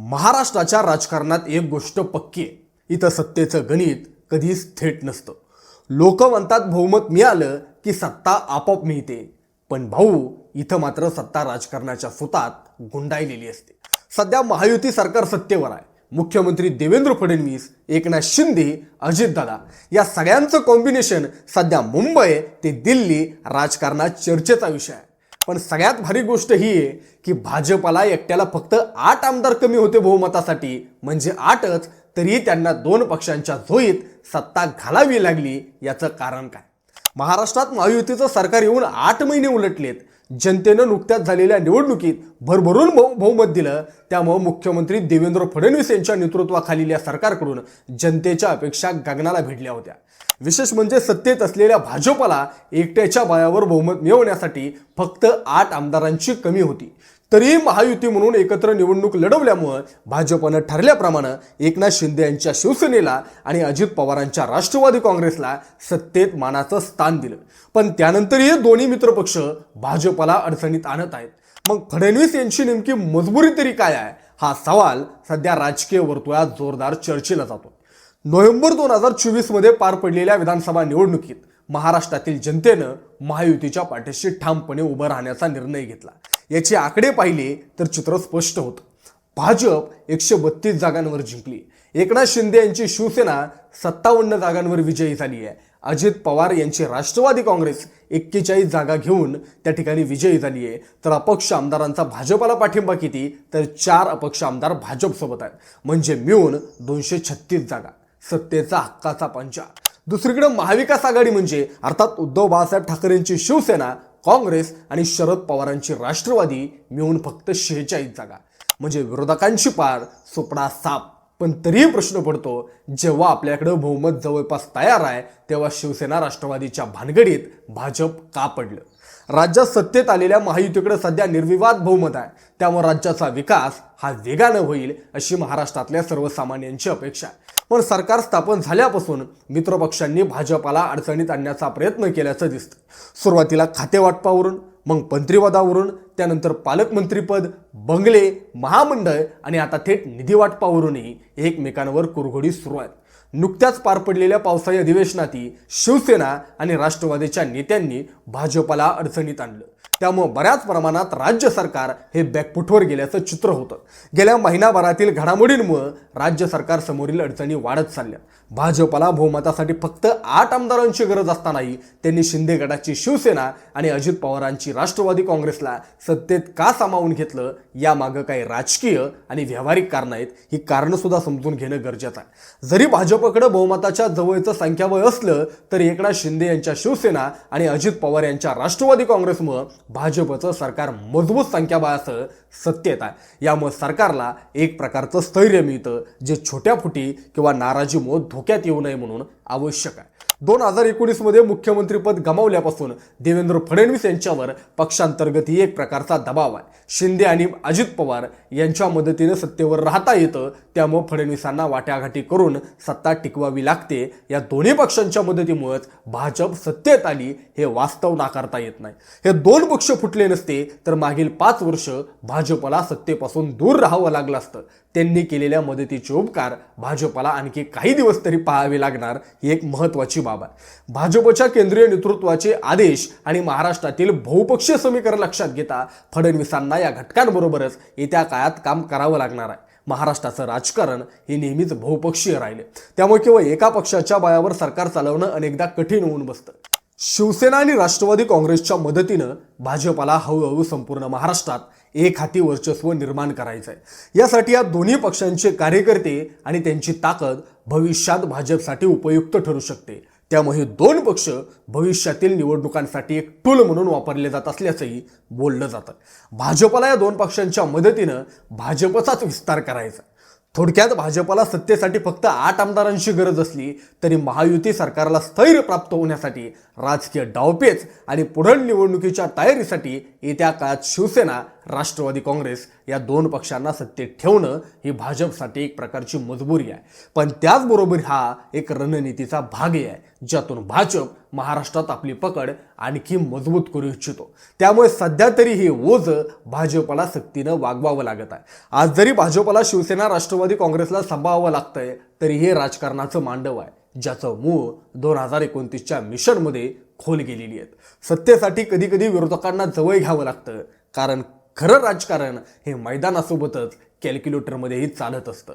महाराष्ट्राच्या राजकारणात एक गोष्ट पक्की आहे. इथं सत्तेचं गणित कधीच थेट नसतं. लोक म्हणतात बहुमत मिळालं की सत्ता आपोआप मिळते. पण भाऊ इथं मात्र सत्ता राजकारणाच्या सुतात गुंडाळलेली असते. सध्या महायुती सरकार सत्तेवर आहे. मुख्यमंत्री देवेंद्र फडणवीस एकनाथ शिंदे अजितदादा या सगळ्यांचं कॉम्बिनेशन सध्या मुंबई ते दिल्ली राजकारणात चर्चेचा विषय आहे. पण सगळ्यात भारी गोष्ट ही आहे की भाजपाला एकट्याला फक्त आठ आमदार कमी होते बहुमतासाठी. म्हणजे आठच तरीही त्यांना दोन पक्षांच्या झोईत सत्ता घालावी लागली याचं कारण काय? महाराष्ट्रात महायुतीचं सरकार येऊन आठ महिने उलटलेत. जनतेनं नुकत्याच झालेल्या निवडणुकीत भरभरून बहुमत दिलं. त्यामुळं मुख्यमंत्री देवेंद्र फडणवीस यांच्या नेतृत्वाखालील या सरकारकडून जनतेच्या अपेक्षा गगनाला भिडल्या होत्या. विशेष म्हणजे सत्तेत असलेल्या भाजपला एकट्याच्या बायावर बहुमत मिळवण्यासाठी फक्त आठ आमदारांची कमी होती. तरीही महायुती म्हणून एकत्र निवडणूक लढवल्यामुळं भाजपनं ठरल्याप्रमाणे एकनाथ शिंदे यांच्या शिवसेनेला आणि अजित पवारांच्या राष्ट्रवादी काँग्रेसला सत्तेत मानाचं स्थान दिलं. पण त्यानंतरही दोन्ही मित्रपक्ष भाजपला अडचणीत आणत आहेत. मग फडणवीस यांची नेमकी मजबुरी तरी काय आहे? हा सवाल सध्या राजकीय वर्तुळात जोरदार चर्चेला जातो. नोव्हेंबर दोन हजार चोवीसमध्ये पार पडलेल्या विधानसभा निवडणुकीत महाराष्ट्रातील जनतेनं महायुतीच्या पाठीशी ठामपणे उभं राहण्याचा निर्णय घेतला. याचे आकडे पाहिले तर चित्र स्पष्ट होतं. भाजप एकशे बत्तीस जागांवर जिंकली. एकनाथ शिंदे यांची शिवसेना सत्तावन्न जागांवर विजयी झाली आहे. अजित पवार यांची राष्ट्रवादी काँग्रेस एक्केचाळीस जागा घेऊन त्या ठिकाणी विजयी झाली आहे. तर अपक्ष आमदारांचा भाजपाला पाठिंबा किती? तर चार अपक्ष आमदार भाजपसोबत आहेत. म्हणजे मिळून दोनशे छत्तीस जागा. सत्तेचा हक्काचा पंचा दुसरीकडे महाविकास आघाडी म्हणजे अर्थात उद्धव बाळासाहेब ठाकरेंची शिवसेना काँग्रेस आणि शरद पवारांची राष्ट्रवादी मिळून फक्त शेहेचाळीस जागा. म्हणजे विरोधकांची पार सुपडा साप. पण तरीही प्रश्न पडतो जेव्हा आपल्याकडं बहुमत जवळपास तयार आहे तेव्हा शिवसेना राष्ट्रवादीच्या भानगडीत भाजप का पडलं? राज्यात सत्तेत आलेल्या महायुतीकडे सध्या निर्विवाद बहुमत आहे. त्यामुळे राज्याचा विकास हा वेगानं होईल अशी महाराष्ट्रातल्या सर्वसामान्यांची अपेक्षा आहे. पण सरकार स्थापन झाल्यापासून मित्रपक्षांनी भाजपाला अडचणीत आणण्याचा प्रयत्न केल्याचं दिसतं सुरुवातीला खातेवाटपावरून मग मंत्रिपदावरून त्यानंतर पालकमंत्रीपद बंगले महामंडळ आणि आता थेट निधी वाटपावरूनही एकमेकांवर कुरघोडी सुरू आहेत. नुकत्याच पार पडलेल्या पावसाळी अधिवेशनातही शिवसेना आणि राष्ट्रवादीच्या नेत्यांनी भाजपाला अडचणीत आणलं. त्यामुळं बऱ्याच प्रमाणात राज्य सरकार हे बॅकफुटवर गेल्याचं चित्र होतं. गेल्या महिनाभरातील घडामोडींमुळं राज्य सरकार समोरील अडचणी वाढत चालल्या. भाजपला बहुमतासाठी फक्त आठ आमदारांची गरज असतानाही त्यांनी शिंदे गटाची शिवसेना आणि अजित पवारांची राष्ट्रवादी काँग्रेसला सत्तेत का सामावून घेतलं यामागं काही राजकीय आणि व्यावहारिक कारणं आहेत ही कारणं सुद्धा समजून घेणं गरजेचं आहे. जरी भाजपकडे बहुमताच्या जवळचं संख्याबळ असलं तरी एकनाथ शिंदे यांच्या शिवसेना आणि अजित पवार यांच्या राष्ट्रवादी काँग्रेसमुळं भाजपचं सरकार मजबूत संख्याबळासह सत्तेत आहे. यामुळे सरकारला एक प्रकारचं स्थैर्य मिळतं जे छोट्या फुटी किंवा नाराजीमुळे धोक्यात येऊ नये म्हणून आवश्यक आहे. दोन हजार एकोणीसमध्ये मुख्यमंत्रीपद गमावल्यापासून देवेंद्र फडणवीस यांच्यावर पक्षांतर्गत ही एक प्रकारचा दबाव आहे. शिंदे आणि अजित पवार यांच्या मदतीने सत्तेवर राहता येतं त्यामुळं फडणवीसांना वाट्याघाटी करून सत्ता टिकवावी लागते. या दोन्ही पक्षांच्या मदतीमुळेच भाजप सत्तेत आली हे वास्तव नाकारता येत नाही. हे दोन पक्ष फुटले नसते तर मागील पाच वर्ष भाजपला सत्तेपासून दूर राहावं लागलं असतं. त्यांनी केलेल्या मदतीचे उपकार भाजपला आणखी काही दिवस तरी पाहावे लागणार ही एक महत्वाची बाब आहे भाजपच्या केंद्रीय नेतृत्वाचे आदेश आणि महाराष्ट्रातील बहुपक्षीय समीकरण लक्षात घेता फडणवीसांना या घटकांबरोबरच येत्या काळात काम करावं लागणार आहे. महाराष्ट्राचं राजकारण हे नेहमीच बहुपक्षीय राहिले. त्यामुळे केवळ एका पक्षाच्या बळावर सरकार चालवणं अनेकदा कठीण होऊन बसतं. शिवसेना आणि राष्ट्रवादी काँग्रेसच्या मदतीनं भाजपाला हळूहळू संपूर्ण महाराष्ट्रात एक हाती वर्चस्व निर्माण करायचं आहे यासाठी या दोन्ही पक्षांचे कार्यकर्ते आणि त्यांची ताकद भविष्यात भाजपसाठी उपयुक्त ठरू शकते. त्यामुळे दोन पक्ष भविष्यातील निवडणुकांसाठी एक टूल म्हणून वापरले जात असल्याचंही बोललं जातं. भाजपला या दोन पक्षांच्या मदतीनं भाजपचाच विस्तार करायचा. थोडक्यात भाजपला सत्तेसाठी फक्त आठ आमदारांची गरज असली तरी महायुती सरकारला स्थैर्य प्राप्त होण्यासाठी राजकीय डावपेच आणि पुढील निवडणुकीच्या तयारीसाठी येत्या काळात शिवसेना राष्ट्रवादी काँग्रेस या दोन पक्षांना सत्तेत ठेवणं ही भाजपसाठी एक प्रकारची मजबुरी आहे. पण त्याचबरोबर हा एक रणनीतीचा भागही आहे. ज्यातून भाजप महाराष्ट्रात आपली पकड आणखी मजबूत करू इच्छितो. त्यामुळे सध्या तरी हे ओझ भाजपला सक्तीनं वागवावं लागत आहे. आज जरी भाजपला शिवसेना राष्ट्रवादी काँग्रेसला सांभाळावं लागतंय तरी हे राजकारणाचं मांडव आहे ज्याचं मूळ दोन हजार एकोणतीसच्या मिशनमध्ये खोल गेलेली आहेत. सत्तेसाठी कधी कधी विरोधकांना जवळ घ्यावं लागतं कारण खरं राजकारण हे मैदानासोबतच कॅल्क्युलेटरमध्येही चालत असतं.